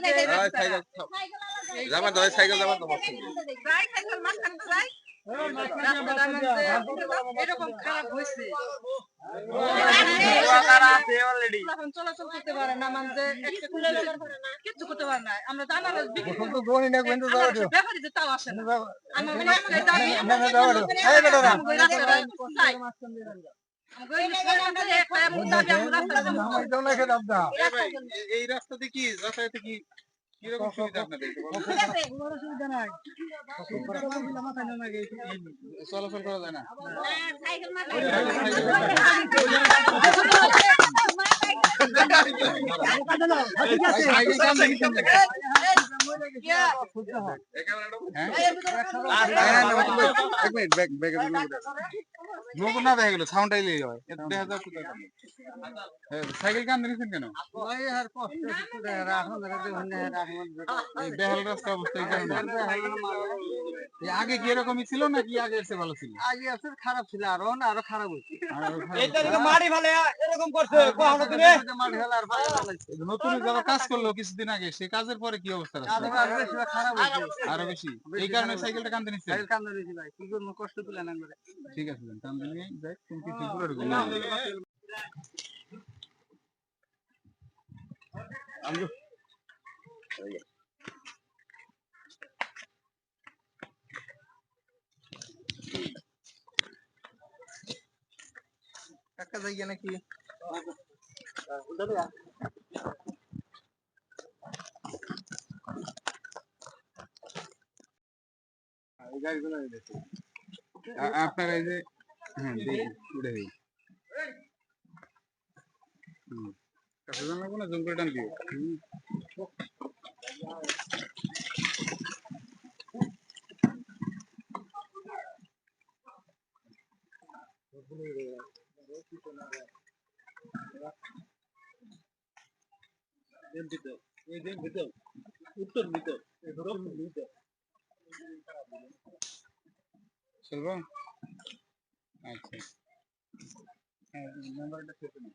Cycle জামা cycle জামা দাও যাই সাইকেল মাঝখানে তো যাই। রাস্তাটা আমার যে এরকম খারাপ হয়েছে। চলাচল করতে পারে না মানে একটা করতে পারে না। আমরা জানার ব্যাপারে যে তাও আসে না। আমার এই রাস্তাতে কি রাস্তাতে কি কীরকম সুবিধা আপনাদের চলাচল করা যায় না সাইকেল না দেখা গেল সাউন্ড আইলে হয় দেখা যাচ্ছে সাইকেল কান দিয়েছেন কেন বেহাল রাস্তা অবস্থা আগে কি এরকমই ছিল নাকি আগে এসে ভালো ছিল আগে আছে খারাপ ছিল আরও না। আরও খারাপ হয়েছে ফেলে এরকম করছে কখনো তুমি নতুন যারা কাজ করল কিছুদিন আগে সেই কাজের পরে কি অবস্থা? আরও বেশি খারাপ হয়েছে। আরও এই কারণে সাইকেলটা কান্দে নিচ্ছে। সাইকেল কান্দা দিয়েছি ভাই কি করব কষ্ট তুলে না করে ঠিক আছে যান, কান্দে নিয়ে যাই তুমি কি ঠিক করে গেলে। কাকা যাই নাকি? আপনার এই যে হ্যাঁ উঠে দিই কাছে জানা না জুম করে টান দিও হুম। উত্তর দিতে চলবো আচ্ছা নাম্বারটা খেতে না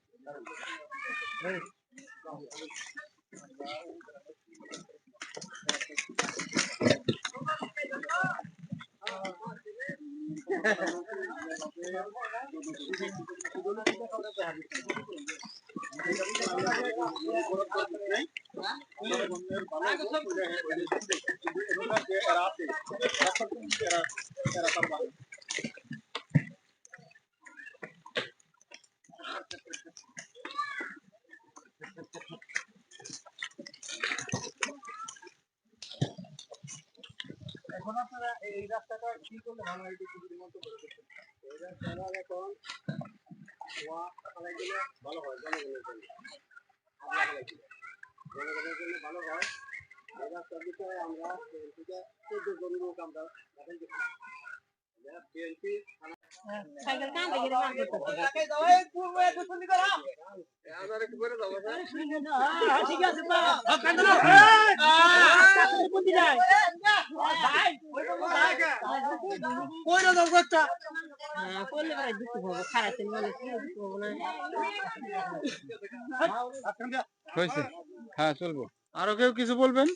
এখন আপনারা এই রাস্তাটা কি করলে ভালো হয় একটু যদি মন্তব্য করে রাস্তাটা এখন ওয়া ভালো হয়, জনগণের জন্য। জনগণের জন্য ভালো হয়। এই রাস্তার আমরা থেকে চোদ্দ জন লোক আমরা বিএনপি ঠিক আছে করলে পরে দুঃখ হব খারাপ মানে দুঃখ হব না হ্যাঁ চলবো? আরও কেউ কিছু বলবেন?